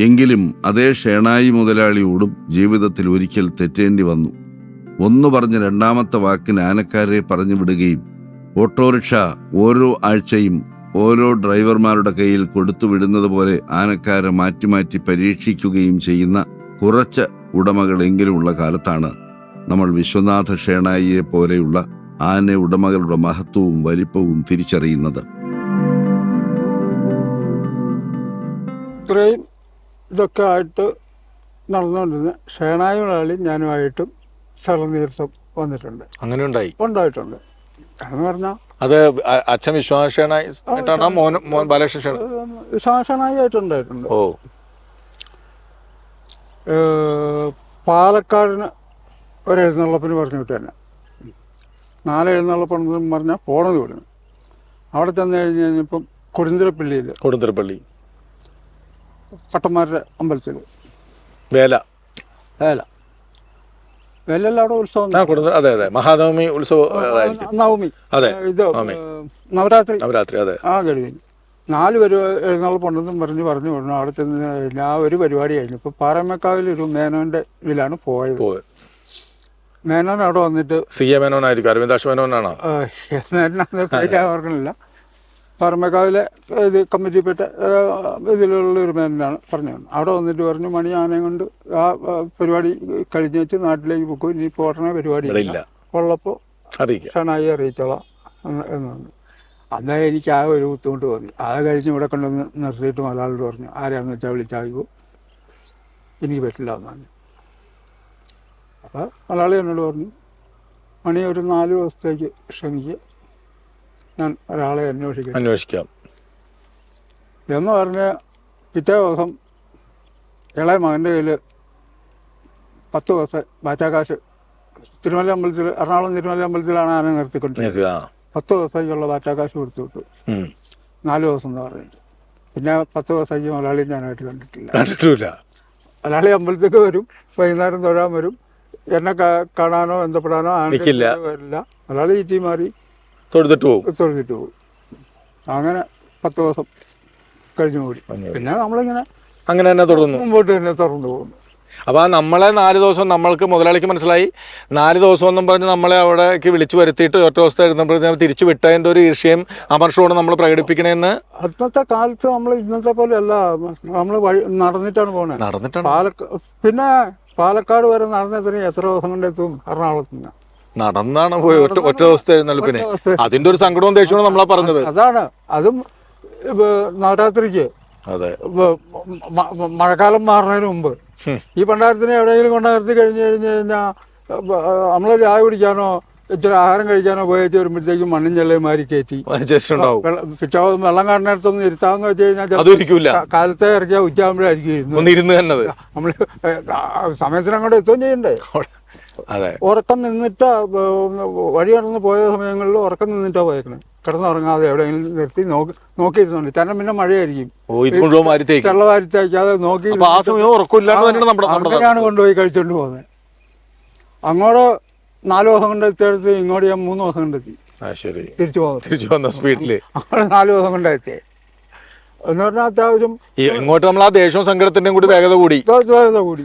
എങ്കിലും അതേ ഷേണായി മുതലാളിയോടും ജീവിതത്തിൽ ഒരിക്കൽ തെറ്റേണ്ടി വന്നു. ഒന്നു പറഞ്ഞ് രണ്ടാമത്തെ വാക്കിന് ആനക്കാരെ പറഞ്ഞു വിടുകയും ഓട്ടോറിക്ഷ ഓരോ ആഴ്ചയും ഓരോ ഡ്രൈവർമാരുടെ കയ്യിൽ കൊടുത്തു വിടുന്നത് പോലെ ആനക്കാരെ മാറ്റി മാറ്റി പരീക്ഷിക്കുകയും ചെയ്യുന്ന കുറച്ച് ഉടമകളെങ്കിലുമുള്ള കാലത്താണ് നമ്മൾ വിശ്വനാഥ ഷേണായിയെ പോലെയുള്ള ആന ഉടമകളുടെ മഹത്വവും വലിപ്പവും തിരിച്ചറിയുന്നത്. ഇത്രയും ഇതൊക്കെ ആയിട്ട് നടന്നുകൊണ്ടിരുന്ന ഷേണായി മുതലാളി ഞാനുമായിട്ടും സ്ഥലനീർത്തം വന്നിട്ടുണ്ട്. അങ്ങനെ ഉണ്ടായി ഉണ്ടായിട്ടുണ്ട്. എന്ന് പറഞ്ഞാൽ അത് അച്ഛൻ വിശ്വാസേണായിട്ടുണ്ടായിട്ടുണ്ട് ആയിട്ടുണ്ടായിട്ടുണ്ട് ഓ. പാലക്കാടിന് ഒരു എഴുന്നള്ളപ്പിന് പറഞ്ഞു വിട്ടു തന്നെ നാല് എഴുന്നള്ളപ്പെന്ന് പറഞ്ഞാൽ പോണത് വിടുന്നു അവിടെ ചെന്ന് കഴിഞ്ഞ് കഴിഞ്ഞപ്പം കൊടുന്തിരപ്പള്ളിയിൽ കൊടുന്തിരപ്പള്ളി. പട്ടന്മാരുടെ അമ്പലത്തിൽ വേല. വേല. വേലല്ല അവിടെ ഉത്സവം അതെ അതെ. മഹാനവമി ഉത്സവം നവമി. അതെ ഇത് നവരാത്രി. നവരാത്രി അതെ. ആ കഴിവിന് നാല് പരി എഴുന്നള്ളപ്പുണ്ടെന്നും പറഞ്ഞ് പറഞ്ഞു വിടണം. അവിടെ ചെന്ന് കഴിഞ്ഞാൽ ആ ഒരു പരിപാടി കഴിഞ്ഞു. ഇപ്പോൾ പാറമേക്കാവിൽ ഒരു മേനോന്റെ ഇതിലാണ് പോയത്. പോയത്. മേനോൻ അവിടെ വന്നിട്ട് സി എ മേനോനായിരിക്കും അരവിന്ദാഷ് മേനോനാണോ? പേര് ഓർക്കണില്ല പറമ്പക്കാവിലെ ഇത് കമ്മിറ്റിപ്പെട്ട ഇതിലുള്ള ഒരു മേനാണ് പറഞ്ഞു അവിടെ വന്നിട്ട് പറഞ്ഞു മണി ആനയും കൊണ്ട് ആ പരിപാടി കഴിഞ്ഞ് വെച്ച് നാട്ടിലേക്ക് പോകും ഇനി പോട്ടണ പരിപാടി ഉള്ളപ്പോൾ ഷണായി അറിയിച്ചോളാം. എന്ന് എന്നുണ്ട്. അന്നേരം എനിക്ക് ആ ഒരു ബുദ്ധിമുട്ട് തോന്നി. അത് കഴിഞ്ഞ് ഇവിടെ കൊണ്ടുവന്ന് നിർത്തിയിട്ട് മലയാളോട് പറഞ്ഞു ആരാന്ന് വെച്ചാൽ വിളിച്ചാൽ എനിക്ക് പറ്റില്ല എന്നാണ് അപ്പോൾ മലയാളി എന്നോട് പറഞ്ഞു മണി ഒരു നാല് ദിവസത്തേക്ക് ക്ഷമിക്കുക ഞാൻ ഒരാളെ അന്വേഷിക്കാം. അന്വേഷിക്കാം. എന്ന് പറഞ്ഞ് പിറ്റേ ദിവസം ഇളയ മകന്റെ കയ്യിൽ പത്ത് ദിവസം ബാറ്റാകാശ് തിരുമല അമ്പലത്തിൽ എറണാകുളം തിരുമല അമ്പലത്തിലാണ് ആന നിർത്തിക്കൊണ്ടിരുന്നത് പത്ത് ദിവസത്തേക്കുള്ള ബാറ്റാകാശ് കൊടുത്തു വിട്ടു. നാല് ദിവസം എന്ന് പറഞ്ഞിട്ട്. പിന്നെ പത്ത് ദിവസത്തേക്ക് മലയാളി ഞാനായിട്ട് കണ്ടിട്ടില്ല. കണ്ടിട്ടില്ല മലയാളി അമ്പലത്തേക്ക് വരും വൈകുന്നേരം തൊഴാൻ വരും. എന്നെ കാണാനോ ബന്ധപ്പെടാനോ നിൽക്കില്ല. വരില്ല. മലയാളി ചീറ്റി മാറി തൊഴുതിട്ട് പോകും. തൊഴുതിട്ട് പോകും. അങ്ങനെ പത്ത് ദിവസം കഴിഞ്ഞു കൂടി പിന്നെ നമ്മളിങ്ങനെ അങ്ങനെ തന്നെ തുടർന്നു. മുമ്പോട്ട് തന്നെ തുറന്നു പോകുന്നു. അപ്പോൾ ആ നമ്മളെ നാല് ദിവസം നമ്മൾക്ക് മുതലാളിക്ക് മനസ്സിലായി. നാല് ദിവസം എന്നും പറഞ്ഞ് നമ്മളെ അവിടേക്ക് വിളിച്ചു വരുത്തിയിട്ട് ഒറ്റ ദിവസത്തെ എഴുതുമ്പോഴത്തേക്ക് തിരിച്ചു വിട്ടതിന്റെ ഒരു ഈർഷ്യയും അമർഷവും നമ്മൾ പ്രകടിപ്പിക്കണമെന്ന് അന്നത്തെ കാലത്ത് നമ്മൾ ഇന്നത്തെ പോലെ അല്ല നമ്മൾ വഴി നടന്നിട്ടാണ് പോണേ. നടന്നിട്ടാണ്. പാലക്ക പിന്നെ പാലക്കാട് വരെ നടന്നെത്തിന് എത്ര ദിവസം കൊണ്ട് എത്തും എറണാകുളത്ത് നിന്ന് നടന്നാണ് പോയി. ഒറ്റ ഒറ്റ ദിവസത്തെ പിന്നെ. അതിന്റെ ഒരു സങ്കടവും ദേഷ്യവും നമ്മളാ പറഞ്ഞത്. അതാണ്. അതും നവരാത്രിക്ക് അതെ. മഴക്കാലം മാറുന്നതിന് മുമ്പ് ഈ പണ്ടാരത്തിനെ എവിടെയെങ്കിലും കൊണ്ടാർത്തി കഴിഞ്ഞു കഴിഞ്ഞു കഴിഞ്ഞ് കഴിഞ്ഞാൽ നമ്മൾ ചായ കുടിക്കാനോ ഇച്ചിരി ആഹാരം കഴിക്കാനോ പോയിട്ട് വരുമ്പോഴത്തേക്കും മണ്ണും ചെള്ളയും മാറി കയറ്റി. ഉണ്ടാവും വെള്ളം- കാണുന്നിടത്തൊന്നും വെള്ളം ഇരുത്താന്ന് വെച്ച് കഴിഞ്ഞാൽ കാലത്തെ ഇറക്കിയാൽ ഒന്ന് നമ്മൾ സമയത്തിന് അങ്ങോട്ട് എത്തുകയും ചെയ്യണ്ടേ? ഉറക്കം നിന്നിട്ട് വഴി കടന്ന് പോയ സമയങ്ങളിൽ ഉറക്കം നിന്നിട്ടാ പോയേക്കണേ. കിടന്നുറങ്ങാതെ എവിടെയെങ്കിലും നിർത്തി നോക്കി നോക്കിയിരുന്നുണ്ട്. കാരണം പിന്നെ മഴയായിരിക്കും. ഓ വാരിത്തേക്കാതെ നോക്കി അങ്ങനെയാണ് കൊണ്ടുപോയി കഴിച്ചോണ്ട് പോകുന്നത് അങ്ങോട്ട് നാല് ദിവസം കൊണ്ട് എത്തിയെടുത്ത് ഇങ്ങോട്ട് ഞാൻ മൂന്ന് ദിവസം കൊണ്ട് എത്തി. ആ ശരി. തിരിച്ചു പോകുന്നത് തിരിച്ചു വന്ന സ്പീഡിൽ. അങ്ങനെ നാല് ദിവസം കൊണ്ട് എത്തി. എന്ന് പറഞ്ഞാൽ അത്യാവശ്യം ഈ ഇങ്ങോട്ട് നമ്മൾ ആ ദേഷ്യവും സങ്കടത്തിന്റെയും കൂടി വേഗത കൂടി. വേഗത കൂടി.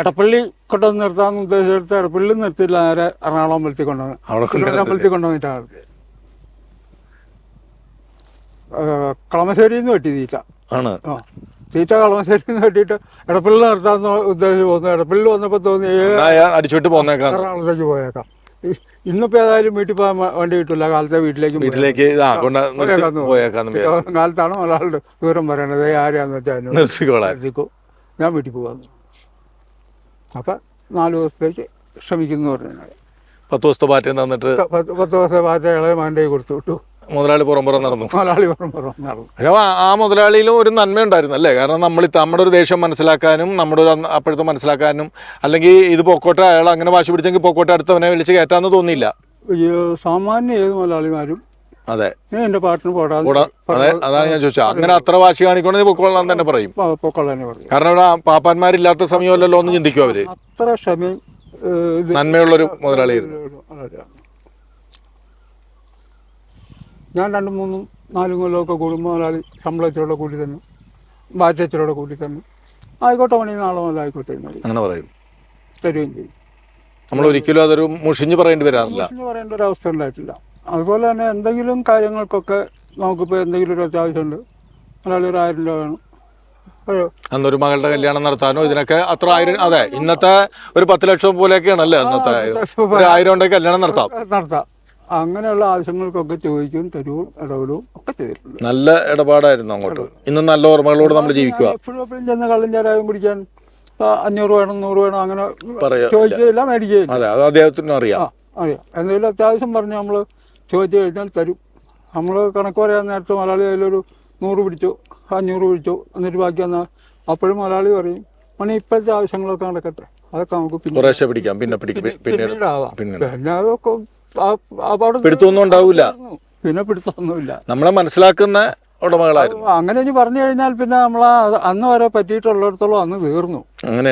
എടപ്പള്ളി കൊണ്ടുവന്ന് നിർത്താന്ന് ഉദ്ദേശിച്ചെടുത്ത് എടപ്പള്ളി നിർത്തിയില്ല നേരെ എറണാകുളം അമ്പലത്തിൽ കൊണ്ടുവന്ന്. അവിടെ അമ്പലത്തിൽ കൊണ്ടുവന്നിട്ടാണ് നിർത്തിയത്. ഏഹ് കളമശ്ശേരിയിൽ നിന്ന് വെട്ടി തീറ്റ ആണ്. ആ. തീറ്റ കളമശ്ശേരി കെട്ടിയിട്ട് എടപ്പള്ളി നിർത്താമെന്ന് ഉദ്ദേശിച്ച് പോകുന്നു. എടപ്പള്ളി വന്നപ്പോൾ തോന്നി അടിച്ചിട്ട് പോന്നേക്കാം എറണാകുളത്തേക്ക് പോയേക്കാം? ഇന്നിപ്പോ ഏതായാലും വീട്ടിൽ പോകാൻ വേണ്ടി കിട്ടില്ല കാലത്തെ വീട്ടിലേക്ക് വീട്ടിലേക്ക്. കാലത്താണ് ഒരാളുടെ വിവരം പറയണത്. "ഏയ് ആരെയാന്ന് വെച്ചാൽ നിർത്തിക്കോ. ഞാൻ വീട്ടിൽ പോകാന്നു അപ്പൊ നാല് ദിവസത്തേക്ക് ക്ഷമിക്കുന്നു പറഞ്ഞു. പത്ത് ദിവസത്തെ പാറ്റ തന്നിട്ട് പത്ത് ദിവസത്തെ ദിവസം പാറ്റ ഇളയ മാന്റെ കൊടുത്തു. വിട്ടു. മുതലാളി പുറം പുറം നടന്നു. മുതലാളി പുറം പുറം നടന്നു. പക്ഷേ ആ- മുതലാളിയിലും ഒരു നന്മ ഉണ്ടായിരുന്നു അല്ലേ കാരണം നമ്മൾ നമ്മുടെ ഒരു ദേഷ്യം മനസ്സിലാക്കാനും നമ്മുടെ ഒരു അപ്പോഴത്തെ മനസ്സിലാക്കാനും അല്ലെങ്കിൽ ഇത് പൊക്കോട്ടെ അയാൾ അങ്ങനെ വാശി പിടിച്ചെങ്കിൽ പൊക്കോട്ടെ അടുത്തവനെ വിളിച്ച് കയറ്റാന്ന് തോന്നിയില്ല. സാമാന്യ ഏത് മുതലാളിമാരും അതെ. എന്റെ പാട്ടിന് അതാണ് ഞാൻ ചോദിച്ചത്. അങ്ങനെ അത്ര വാശി കാണിക്കണമെങ്കിൽ പൊക്കോളാൻ തന്നെ പറയും. കാരണം ഇവിടെ പാപ്പാന്മാരില്ലാത്ത സമയമല്ലല്ലോ എന്ന് ചിന്തിക്കും അവർ. അത്ര ക്ഷമയും നന്മയുള്ളൊരു മുതലാളിയായിരുന്നു. ഞാൻ രണ്ടും മൂന്നും നാലും കൊല്ലമൊക്കെ കൂടുമ്പോൾ മുതലാളി ശമ്പളത്തിലൂടെ കൂട്ടി തന്നു. ബാധ്യത്തിലൂടെ കൂട്ടി തന്നു. ആയിക്കോട്ടെ പണി നാളെ മുതൽ ആയിക്കോട്ടെ. എന്ന് പറയും. അങ്ങനെ പറയും. തരുകയും ചെയ്യും. നമ്മൾ ഒരിക്കലും അതൊരു മുഷിഞ്ഞ് പറയേണ്ടി വരാറില്ല. എന്ന് പറയേണ്ട ഒരു അവസ്ഥ ഉണ്ടായിട്ടില്ല. അതുപോലെ തന്നെ എന്തെങ്കിലും കാര്യങ്ങൾക്കൊക്കെ നമുക്കിപ്പോൾ എന്തെങ്കിലും ഒരു അത്യാവശ്യമുണ്ട്. ഒരാൾ ഒരു ആയിരം രൂപ വേണം. ഒരു അന്നൊരു മകളുടെ കല്യാണം നടത്താനോ ഇതിനൊക്കെ അത്ര ആയിരം അതെ ഇന്നത്തെ ഒരു പത്ത് ലക്ഷം പോലെയൊക്കെയാണല്ലേ അന്നത്തെ ഒരു ആയിരം ഉണ്ടെങ്കിൽ കല്യാണം നടത്താം. നടത്താം. അങ്ങനെയുള്ള ആവശ്യങ്ങൾക്കൊക്കെ ചോദിക്കും തരുവും ഇടപെടും ഒക്കെ ചെയ്തിട്ടുണ്ട്. നല്ല ഇടപാടായിരുന്നു അങ്ങോട്ട്. ഇന്ന് നല്ല ഓർമ്മകളോട് നമ്മൾ ജീവിക്കുക. എപ്പോഴും എപ്പോഴും ചെന്ന് കള്ളും ചേരായും കുടിക്കാൻ അഞ്ഞൂറ് വേണം നൂറ് വേണം അങ്ങനെ ചോദിച്ചില്ല ചോദിക്കുകയില്ല മേടിക്കുകയില്ല അതെ അത് അദ്ദേഹത്തിനും അറിയാം. അറിയാം. എന്തെങ്കിലും അത്യാവശ്യം പറഞ്ഞ് നമ്മൾ ചോദിച്ചു കഴിഞ്ഞാൽ തരും. നമ്മൾ കണക്ക് പറയാൻ നേരത്തെ മലയാളി അതിലൊരു നൂറ് പിടിച്ചു അഞ്ഞൂറ് പിടിച്ചു എന്നിട്ട് ബാക്കി വന്നാൽ അപ്പോഴും മലയാളി പറയും മണി ഇപ്പോഴത്തെ ആവശ്യങ്ങളൊക്കെ നടക്കട്ടെ. അതൊക്കെ നമുക്ക് പിന്നെ പിടിക്കാം. പിന്നെ പിടിക്കും. പി- പിന്നീട് പിന്നീടാവാം. പിന്നീട് പിന്നെ അതൊക്കെ ആ- ആ പാട് പിടുത്തമൊന്നും ഉണ്ടാവൂല പിന്നെ പിടുത്തൊന്നുമില്ല നമ്മളെ മനസ്സിലാക്കുന്ന ഉടമകളായിരുന്നു. അങ്ങനെ ഇനി പറഞ്ഞു കഴിഞ്ഞാൽ പിന്നെ നമ്മൾ അന്ന് വരെ പറ്റിയിട്ടുള്ളിടത്തോളം അന്ന് തീർന്നു അങ്ങനെ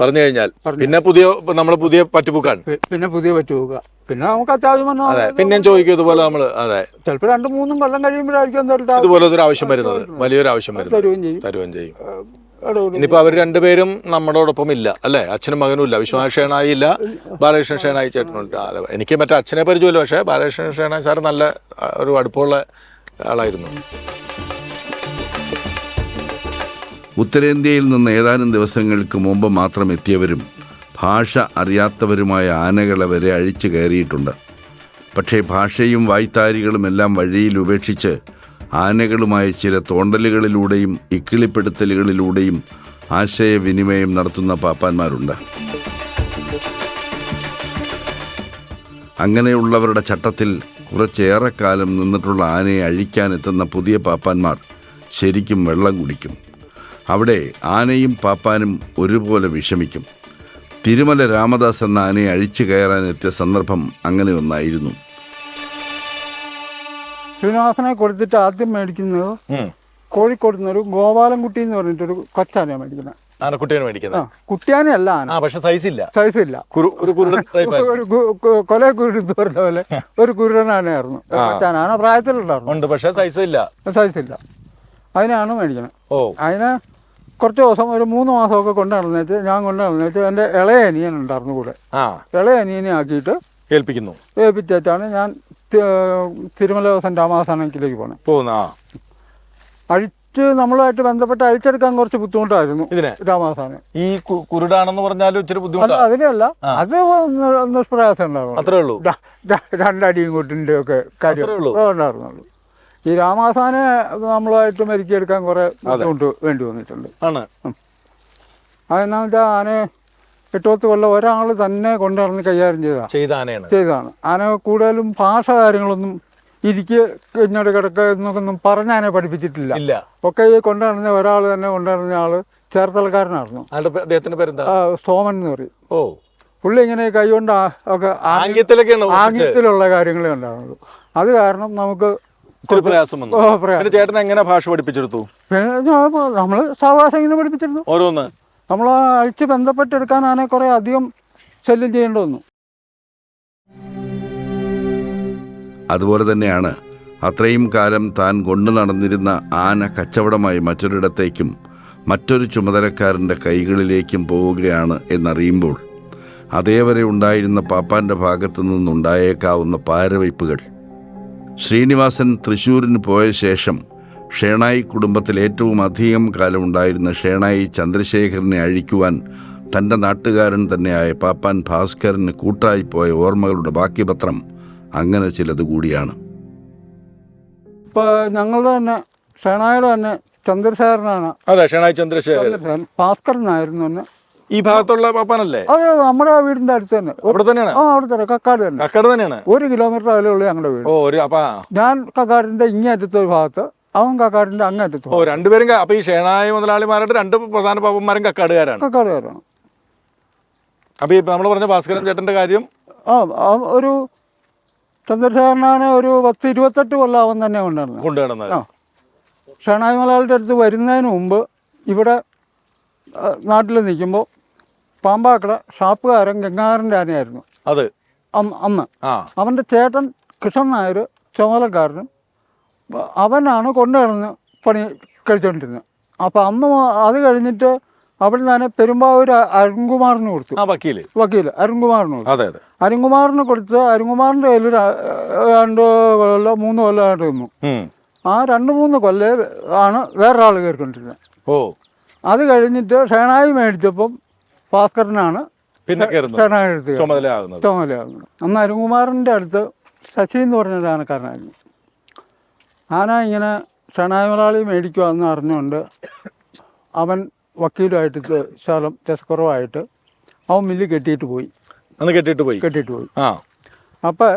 പറഞ്ഞു കഴിഞ്ഞാൽ. പിന്നെ പുതിയ നമ്മൾ പുതിയ പറ്റുപൂക്കാണ്. പിന്നെ പുതിയ പറ്റി പോവുക പിന്നെ നമുക്ക് അത്യാവശ്യം അതെ പിന്നെ പിന്നെയും ചോദിക്കും ഇതുപോലെ നമ്മൾ അതെ. ചിലപ്പോൾ രണ്ട് മൂന്നും കൊല്ലം കഴിയുമ്പോഴായിരിക്കും ഇതുപോലെ ഒരു ആവശ്യം വരുന്നത്. വലിയൊരു ആവശ്യം വരുന്നത്. തരുകയും ചെയ്യും. തരുകയും ചെയ്യും. ഇനിയിപ്പോ അവർ രണ്ടുപേരും നമ്മളോടൊപ്പം ഇല്ല അല്ലേ? അച്ഛനും മകനും ഇല്ല. വിശ്വനാഥ് ഷേണായി ഇല്ല. ബാലകൃഷ്ണൻ ഷേണായി ചേട്ടനുണ്ട് എനിക്ക് മറ്റേ അച്ഛനെ പരിചയമില്ല പക്ഷെ ബാലകൃഷ്ണൻ ഷേണായി സാർ നല്ല ഒരു അടുപ്പമുള്ള ആളായിരുന്നു. ഉത്തരേന്ത്യയിൽ നിന്ന് ഏതാനും ദിവസങ്ങൾക്ക് മുമ്പ് മാത്രം എത്തിയവരും ഭാഷ അറിയാത്തവരുമായ ആനകളെ വരെ അഴിച്ചു കയറിയിട്ടുണ്ട്. പക്ഷേ ഭാഷയും വായ്ത്താരികളും എല്ലാം വഴിയിൽ ഉപേക്ഷിച്ച് ആനകളുമായ ചില തോണ്ടലുകളിലൂടെയും ഇക്കിളിപ്പെടുത്തലുകളിലൂടെയും ആശയവിനിമയം നടത്തുന്ന പാപ്പാന്മാരുണ്ട്. അങ്ങനെയുള്ളവരുടെ ചട്ടത്തിൽ കുറച്ചേറെ കാലം നിന്നിട്ടുള്ള ആനയെ അഴിക്കാനെത്തുന്ന പുതിയ പാപ്പാന്മാർ ശരിക്കും വെള്ളം കുടിക്കും. അവിടെ ആനയും പാപ്പാനും ഒരുപോലെ വിഷമിക്കും. തിരുമല രാമദാസ് എന്ന ആനയെ അഴിച്ചു കയറാനെത്തിയ സന്ദർഭം അങ്ങനെ ഒന്നായിരുന്നു. ശ്രീനിവാസനെ കൊടുത്തിട്ട് ആദ്യം മേടിക്കുന്നത്. കോഴിക്കോട് നിന്നൊരു ഗോപാലൻകുട്ടി എന്ന് പറഞ്ഞിട്ടൊരു കൊച്ചാനയാണ് മേടിക്കുന്നത്. ആനക്കുട്ടിയാണ് മേടിക്കുന്നത്. കുട്ടിയാനയല്ല ആന. പക്ഷെ സൈസ് ഇല്ല. സൈസ് ഇല്ല. ഒരു ഒരു കൊല കുരുന്ന് പറഞ്ഞ പോലെ ഒരു കുരുടനാനയായിരുന്നു ഒരു കൊച്ചാന. ആന പ്രായത്തിലുണ്ടായിരുന്നു ഉണ്ട് പക്ഷെ സൈസ് ഇല്ല. സൈസ് ഇല്ല. അതിനാണ് മേടിക്കുന്നത്. ഓ. അതിന് കുറച്ച് ദിവസം ഒരു മൂന്ന് മാസമൊക്കെ കൊണ്ട് നടന്നിട്ട് ഞാൻ കൊണ്ട് നടന്നിട്ട് എന്റെ ഇളയ അനിയൻ ഉണ്ടായിരുന്നു കൂടെ. ഇളയ അനിയനെ ആക്കിയിട്ട് ഏൽപ്പിക്കുന്നു. ഏൽപ്പിച്ചിട്ടാണ് ഞാൻ തിരുമല ദിവസം രാമാസാനത്തിലേക്ക് പോണത് പോകുന്ന അഴിച്ച് നമ്മളായിട്ട് ബന്ധപ്പെട്ട് അഴിച്ചെടുക്കാൻ കുറച്ച് ബുദ്ധിമുട്ടായിരുന്നു ഇതിനെ? രാമാസാനം. ഈ കുരുടാണെന്ന് പറഞ്ഞാലും ഇച്ചിരി അല്ല ബുദ്ധിമുട്ടാണ് അതിലല്ല അത് നിഷ്പ്രയാസം ഉണ്ടാവും അത്രേ ഉള്ളൂ. രണ്ടടിയും കൂട്ടിന്റെ ഒക്കെ കാര്യം. ഉണ്ടായിരുന്നുള്ളൂ. ഈ രാമാസാനെ നമ്മളായിട്ട് മെരുക്കിയെടുക്കാൻ കുറേ ബുദ്ധിമുട്ട് വേണ്ടി വന്നിട്ടുണ്ട്. ആണ്. അതെന്നാ വെച്ചാൽ ആനയെ എട്ട് പത്ത് കൊല്ലം ഒരാൾ തന്നെ കൊണ്ടുനടന്ന് കൈകാര്യം ചെയ്താ ചെയ്ത ആനയാണ് ചെയ്തതാണ്. ആന കൂടുതലും ഭാഷ കാര്യങ്ങളൊന്നും ഇരിക്ക് ഇങ്ങോട്ട് കിടക്ക എന്നൊക്കെ ഒന്നും പറഞ്ഞ് പഠിപ്പിച്ചിട്ടില്ല. ഇല്ല. ഒക്കെ ഈ കൊണ്ടുനടന്ന ഒരാൾ തന്നെ കൊണ്ടുനടന്ന ആൾ ചേർത്തലക്കാരനായിരുന്നു. അദ്ദേഹത്തിന്റെ പേരെന്താ? സോമൻ എന്ന് പറയും. ഓ. പുള്ളി ഇങ്ങനെ കൈകൊണ്ട് ഒക്കെ ആംഗ്യ- ആംഗ്യത്തിലൊക്കെയാണ് ആംഗ്യത്തിലുള്ള കാര്യങ്ങളേ ഉണ്ടാവുള്ളൂ. അത് കാരണം നമുക്ക് പ്രയാസം വന്നു. ചേട്ടൻ എങ്ങനെ ഭാഷ പഠിപ്പിച്ചെടുത്തു? നമ്മൾ നമ്മൾ സാവകാശം ഇങ്ങനെ പഠിപ്പിച്ചിരുന്നു ഓരോന്ന്. നമ്മൾ അഴിച്ച് ബന്ധപ്പെട്ടെടുക്കാൻ ആനെ കുറേ അധികം ശല്യം ചെയ്യേണ്ടി വന്നു. അതുപോലെ തന്നെയാണ് അത്രയും കാലം താൻ കൊണ്ടു നടന്നിരുന്ന ആന കച്ചവടമായി മറ്റൊരിടത്തേക്കും മറ്റൊരു ചുമതലക്കാരന്റെ കൈകളിലേക്കും പോവുകയാണ് എന്നറിയുമ്പോൾ അതേവരെ ഉണ്ടായിരുന്ന പാപ്പാന്റെ ഭാഗത്തു നിന്നുണ്ടായേക്കാവുന്ന പാരവയ്പ്പുകൾ. ശ്രീനിവാസൻ തൃശ്ശൂരിന് പോയ ശേഷം ഷേണായി കുടുംബത്തിൽ ഏറ്റവും അധികം കാലം ഉണ്ടായിരുന്ന ഷേണായി ചന്ദ്രശേഖരനെ അഴിക്കുവാൻ തന്റെ നാട്ടുകാരൻ തന്നെയായ പാപ്പാൻ ഭാസ്കരന് കൂട്ടായി പോയ ഓർമ്മകളുടെ ബാക്കിപത്രം അങ്ങനെ ചിലത് കൂടിയാണ്. ഇപ്പോൾ ഞങ്ങളുടെ തന്നെ ഷേണായുടെ തന്നെ ചന്ദ്രശേഖരനാണ്. അതെ ഷേണായി ചന്ദ്രശേഖരൻ. ചന്ദ്രശേഖരൻ ഭാസ്കരനായിരുന്നു തന്നെ. ഈ ഭാഗത്തുള്ള പാപ്പാനല്ലേ? അതെ നമ്മുടെ വീടിന്റെ അടുത്ത് തന്നെ. അവിടെ തന്നെയാണ്? ആ അവിടെ തന്നെ കക്കാട് തന്നെ. കക്കട തന്നെയാണ്? ഒരു കിലോമീറ്റർ അകലെയുള്ള ഞങ്ങളുടെ വീട്. ഓ ഒരു അപ്പാ. ഞാൻ കക്കാടിന്റെ ഇങ്ങേ അറ്റത്തെ ഒരു ഭാഗത്ത് അവൻ കക്കാടിന്റെ അങ്ങേറ്റത്തെ ഓ രണ്ടുപേരും അപ്പൊ ഈ ഷേണായ മുതലാളിമാരുടെ രണ്ട് പ്രധാന പാപ്പന്മാരും കക്കാടുകാരാണ്. കക്കാടുകാരാണ്. അപ്പൊ ഈ നമ്മൾ പറഞ്ഞ ഭാസ്കരൻ ചേട്ടന്റെ കാര്യം ആ ആ ഒരു ചന്ദ്രശേഖരനാണ് ഒരു പത്ത് ഇരുപത്തെട്ട് കൊല്ലം അവൻ തന്നെ കൊണ്ടുവരുന്നത്. കൊണ്ടുവരുന്നത്. ആ. ഷണായി മലയാളിയുടെ അടുത്ത് വരുന്നതിന് മുമ്പ് ഇവിടെ നാട്ടിൽ നിൽക്കുമ്പോൾ പാമ്പാക്കട ഷാപ്പുകാരൻ ഗംഗാധരന്റെ ആനയായിരുന്നു. അത്. അന്ന് അന്ന് ആ. അവന്റെ ചേട്ടൻ കൃഷ്ണൻ നായർ ചുമതലക്കാരനും അഹ് അവനാണ് കൊണ്ടുനടന്ന് പണി കഴിച്ചുകൊണ്ടിരുന്നത് അപ്പോൾ അന്ന് അത് കഴിഞ്ഞിട്ട് അവിടെ നിന്ന് പെരുമ്പാവൂർ അരുൺകുമാറിന് കൊടുത്തു. വക്കീൽ. വക്കീൽ അരുൺകുമാറിന് കൊടുത്തു. അതെ അതെ. അരുൺകുമാറിന് കൊടുത്ത് അരുൺകുമാറിന്റെ കയ്യിൽ രണ്ട് കൊല്ലം മൂന്ന് കൊല്ലമായിട്ട് നിന്നു. ആ രണ്ട് മൂന്ന് കൊല്ലേ ആണ് വേറൊരാൾ കയറിക്കൊണ്ടിരുന്നത്. ഓ. അത് കഴിഞ്ഞിട്ട് ഷേണായി മേടിച്ചപ്പം ഭാസ്കരനാണ് പിന്നെ ഷേണായി എടുത്ത് ചുമതലയാകുന്നത്. ചുമതലയാകുന്നത്. അന്ന് അരുൺകുമാറിന്റെ അടുത്ത് ശശി എന്ന് പറഞ്ഞ ആനക്കാരനായിരുന്നു ആന ഇങ്ങനെ ഷണായി മുതലാളി മേടിക്കുക എന്ന് അറിഞ്ഞുകൊണ്ട് അവൻ വക്കീലുമായിട്ട് ശകലം രസക്കുറവായിട്ട് അവൻ മില്ല് കെട്ടിയിട്ട് പോയി. അന്ന് കെട്ടിയിട്ട് പോയി? കെട്ടിയിട്ട് പോയി. ആ. അപ്പോൾ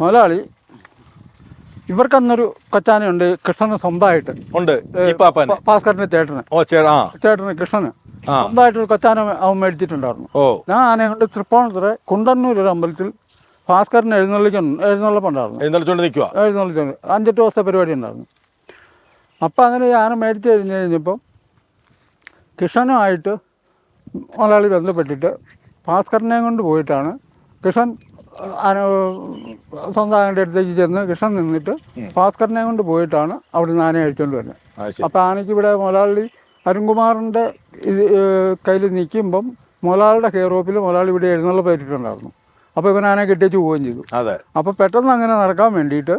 മുതലാളി ഇവർക്കന്നൊരു കൊച്ചാനുണ്ട് കൃഷ്ണന് സ്വന്തമായിട്ട്. ഉണ്ട്. ഭാസ്കറിന്റെ ചേട്ടന്. ഓ ചേട്ടാ ചേട്ടന് കൃഷ്ണന്. സ്വന്തമായിട്ടൊരു കൊച്ചാന അവൻ മേടിച്ചിട്ടുണ്ടായിരുന്നു. ഓ. ഞാൻ ആനയെ കൊണ്ട് തൃപ്പൂണിത്തുറ കുണ്ടന്നൂർ ഒരു അമ്പലത്തിൽ ഭാസ്കറിന് എഴുന്നള്ളിക്കാൻ എഴുന്നള്ളപ്പുണ്ടായിരുന്നു. എഴുന്നള്ളിച്ചോണ്ട് നിൽക്കുക എഴുന്നള്ളിച്ചുണ്ട്. അഞ്ചെട്ട് ദിവസത്തെ പരിപാടി ഉണ്ടായിരുന്നു. അപ്പോൾ അങ്ങനെ ഈ ആന മേടിച്ച് കഴിഞ്ഞ് കഴിഞ്ഞപ്പം കിഷനുമായിട്ട് മലയാളി ബന്ധപ്പെട്ടിട്ട് ഭാസ്കരനെ കൊണ്ട് പോയിട്ടാണ് കിഷൻ സ്വന്തം ആനയുടെ അടുത്തേക്ക് ചെന്ന് കൃഷ്ണൻ നിന്നിട്ട് ഭാസ്കരനെ കൊണ്ട് പോയിട്ടാണ് അവിടുന്ന് ആന അഴിച്ചുകൊണ്ട് വരുന്നത്. അപ്പം ആനയ്ക്കിവിടെ അപ്പോൾ ആനയ്ക്ക് ഇവിടെ മുതലാളി അരുൺകുമാറിന്റെ ഇത് കയ്യിൽ നിൽക്കുമ്പം മുതലാളിയുടെ കെയർ ഓഫിൽ മുതലാളി ഇവിടെ എഴുന്നള്ള പറ്റിയിട്ടുണ്ടായിരുന്നു അപ്പോൾ ഇവനാനെ കെട്ടിച്ച് പോവുകയും ചെയ്തു. അതെ. അപ്പോൾ പെട്ടെന്ന് അങ്ങനെ നടക്കാൻ വേണ്ടിയിട്ട്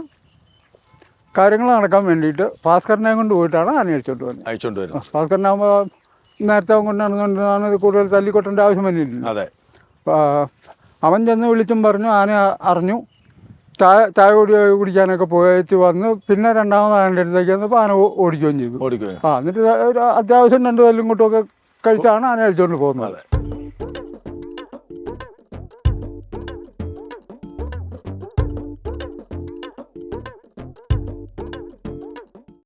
കാര്യങ്ങൾ നടക്കാൻ വേണ്ടിയിട്ട് ഭാസ്കരനെ കൊണ്ട് പോയിട്ടാണ് ആന അടിച്ചോണ്ട് വന്നത്. അയച്ചോണ്ട് വരുന്നത്. ഭാസ്കരനാകുമ്പോൾ നേരത്തെ അവൻ കൊണ്ടാണെന്നുകൊണ്ടാണ് ഇത് കൂടുതൽ തല്ലിക്കൊട്ടേണ്ട ആവശ്യം വന്നില്ല അതെ. അവൻ ചെന്ന് വിളിച്ചും പറഞ്ഞു ആന അറിഞ്ഞു. ചായ ചായ കുടി കുടിക്കാനൊക്കെ പോയിട്ട് വന്ന് പിന്നെ രണ്ടാമത് ആനയുടെ അടുത്തേക്ക് വന്നപ്പോൾ ആന ഓടിക്കുകയും ചെയ്തു. ഓടിക്കുകയും. ആ എന്നിട്ട് ഒരു അത്യാവശ്യം രണ്ട് തല്ലും കൊട്ടുമൊക്കെ കഴിച്ചാണ് ആന അഴിച്ചുകൊണ്ട് പോകുന്നത്.